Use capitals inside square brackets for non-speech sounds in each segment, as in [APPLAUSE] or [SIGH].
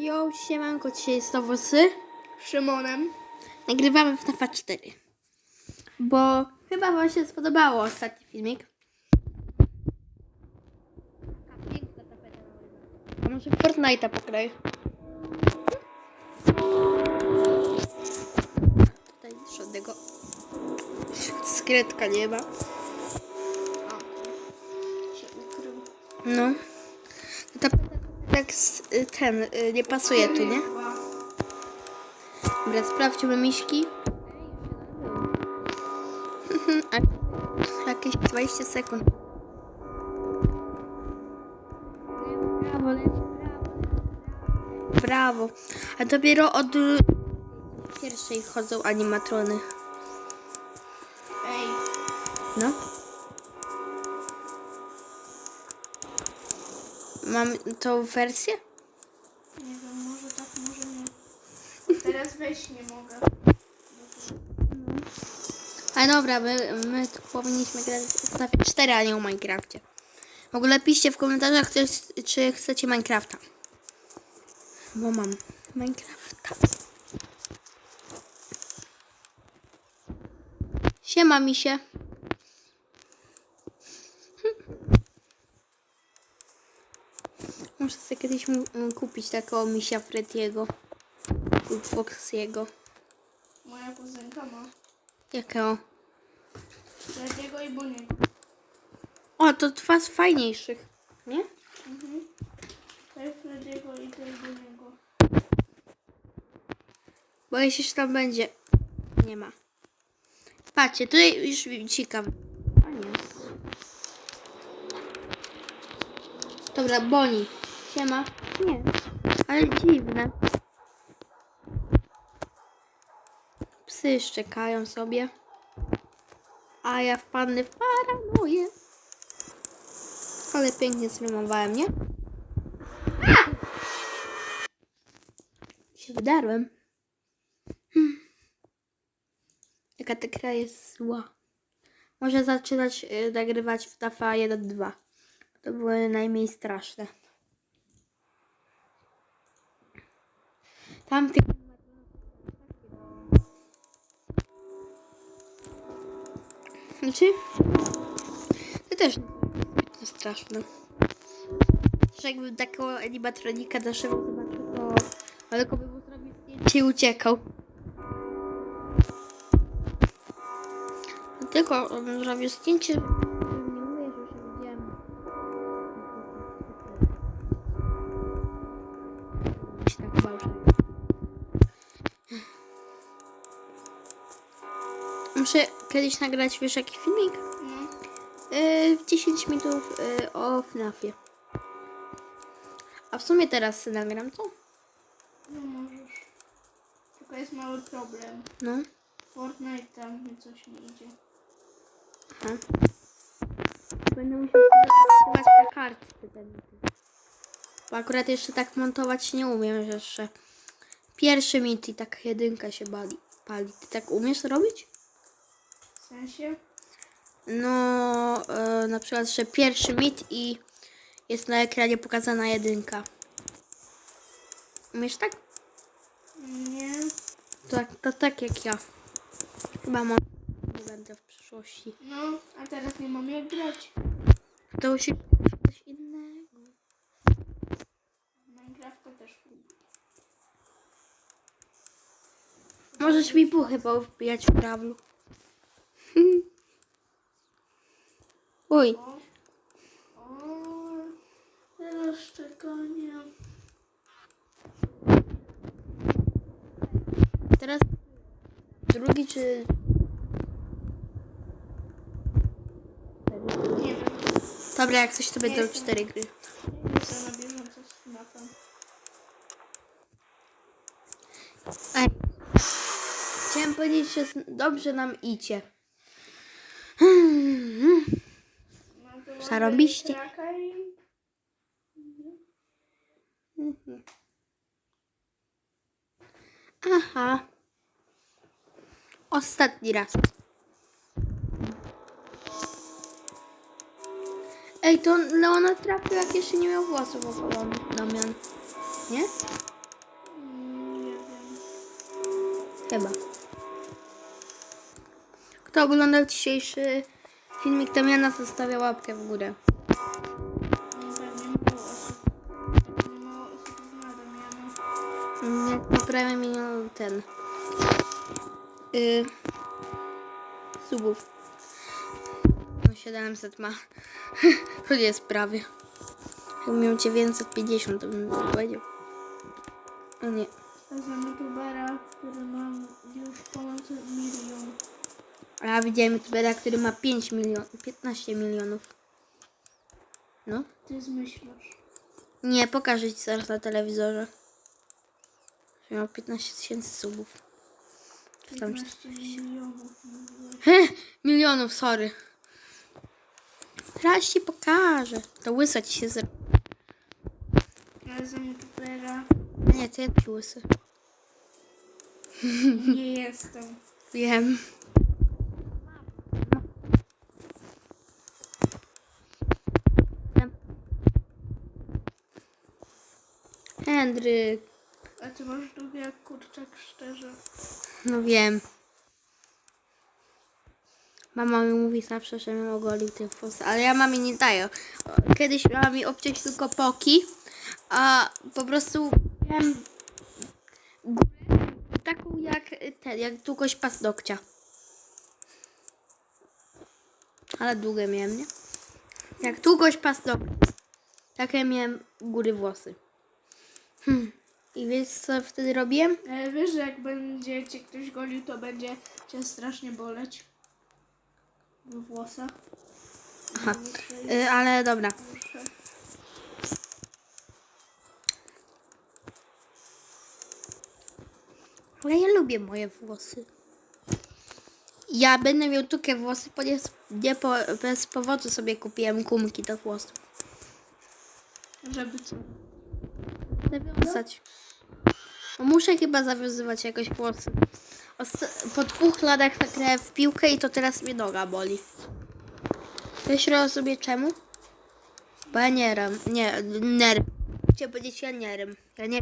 Jo, siemanko, dzisiaj jest znowu z Szymonem. Nagrywamy w TFA 4. Bo chyba wam się spodobało ostatni filmik. A, piękna tapeta A może Fortnite'a pograj? Tutaj żadnego skrytka nie ma. No. Tak s- y, ten, y, nie pasuje tu, nie? Dobra, sprawdźmy miśki. [LAUGHS] Jakieś 20 sekund. Brawo, brawo. A dopiero od y, pierwszej chodzą animatrony. Mam tą wersję? nie wiem, może tak, może nie. Teraz weź nie mogę. Ale dobra, my, my tu powinniśmy grać w Snafie 4, a nie o Minecrafcie. W ogóle piszcie w komentarzach, czy, czy chcecie Minecrafta. Bo mam Minecrafta. Siema mi się. Muszę sobie kiedyś y, kupić takiego misia Frediego. lub Foxiego. Moja kuzynka ma. Jakiego? Frediego i Boniego. O, to dwa z fajniejszych. Nie? Mhm. Tej Frediego i tej Boniego. Bo jeśli się tam będzie. Nie ma. Patrzcie, tutaj już ciekawe. A nie. Dobra, Boni. Siema. Nie. Ale dziwne. Psy szczekają sobie. A ja wpadnę w paranoję. Ale pięknie zrymowałem, nie? Się wydarłem. Jaka ta gra jest zła. Może zaczynać y, nagrywać w TAFA 1-2. To były najmniej straszne. Tam ty... Znaczy? To też było straszne. Że jakbym takiego animatronika na żywo zobaczył, to tylko by mu zrobił zdjęcie i uciekał. Tylko on zrobił zdjęcie, Muszę kiedyś nagrać, wiesz, jaki filmik? No. Yy, w 10 minut yy, o FNAFie. A w sumie teraz nagram to? No możesz. Tylko jest mały problem. No. Fortnite tam coś nie idzie. Aha. Będę musiał montować na kartce ten. Bo akurat jeszcze tak montować nie umiem, że jeszcze pierwszy mit i tak jedynka się bali, pali. Ty tak umiesz robić? W sensie? No, e, na przykład, że pierwszy mit i jest na ekranie pokazana jedynka. Umiesz tak? Nie. To, tak- to tak jak ja. Chyba może nie będę w przyszłości. No, a teraz nie mam jak grać. To musi coś innego. Minecrafta też. Możesz mi puchy wbijać w prawlu. [LAUGHS] Uj, O. O. Teraz drugi czy... Nie wiem. Dobra, jak coś to będą Jestem. cztery gry. Ej. Chciałem powiedzieć, że dobrze nam idzie. co robiście? Aha. Ostatni raz. Ej, to Leona trafił, jak jeszcze nie miał włosów opalonych, Damian. Nie? Chyba. Kto oglądał dzisiejszy filmik, Jana zostawia łapkę w górę. Damiana. Jak poprawię milion ten. Yy, subów. No 700 ma. [LAUGHS] To jest prawie. Jakbym miał 950, to bym powiedział. O nie. Znam youtubera, który ma już ponad milion. A widziałem youtubera, który ma 5 milion, 15 milionów. No. Ty zmyślasz. Nie, pokażę ci zaraz na telewizorze. Że miał 15 tysięcy subów. Czy tam 15 milionów. milionów, sorry. Teraz ci pokażę. To łysa ci się zrobi. Ja znam youtubera. Nie, to ja ci łysy. Nie jestem. Wiem. Henryk. A ty masz długie jak kurczak szczerze. No wiem. Mama mi mówi zawsze, że mnie ogolił te włosy, ale ja mamie nie daję. Kiedyś miała mi obciąć tylko poki, a po prostu miałem górę taką jak ten, jak długość paznokcia. Ale długie miałem, nie? Jak długość paznokcia. Takie miałem góry włosy. Hmm. I wiesz co wtedy robiłem? Ale wiesz, że jak będzie cię ktoś golił, to będzie cię strasznie boleć. W włosach. Aha. Y, ale dobra. Muszę. Ale ja lubię moje włosy. Ja będę miał takie włosy, ponieważ nie po, bez powodu sobie kupiłem gumki do włosów. Żeby co? Zawiązać. No muszę chyba zawiązywać jakoś włosy. Po dwóch latach zagrałem w piłkę i to teraz mnie noga boli. Wiesz rozumie czemu? Bo ja nie nie, nerem. Chciałem powiedzieć ja nie rem. Ja nie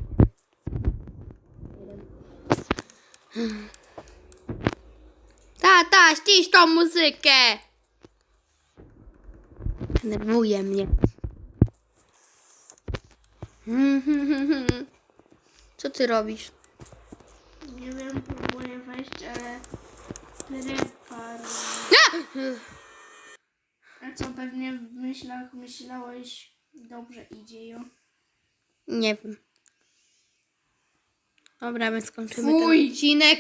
Tata, ścisz tą muzykę! Denerwuje mnie. Co ty robisz? Nie wiem, próbuję wejść, ale prepar. A co pewnie w myślach myślałeś, dobrze idzie jo. Nie wiem. Dobra, my skończymy Fuj. ten odcinek.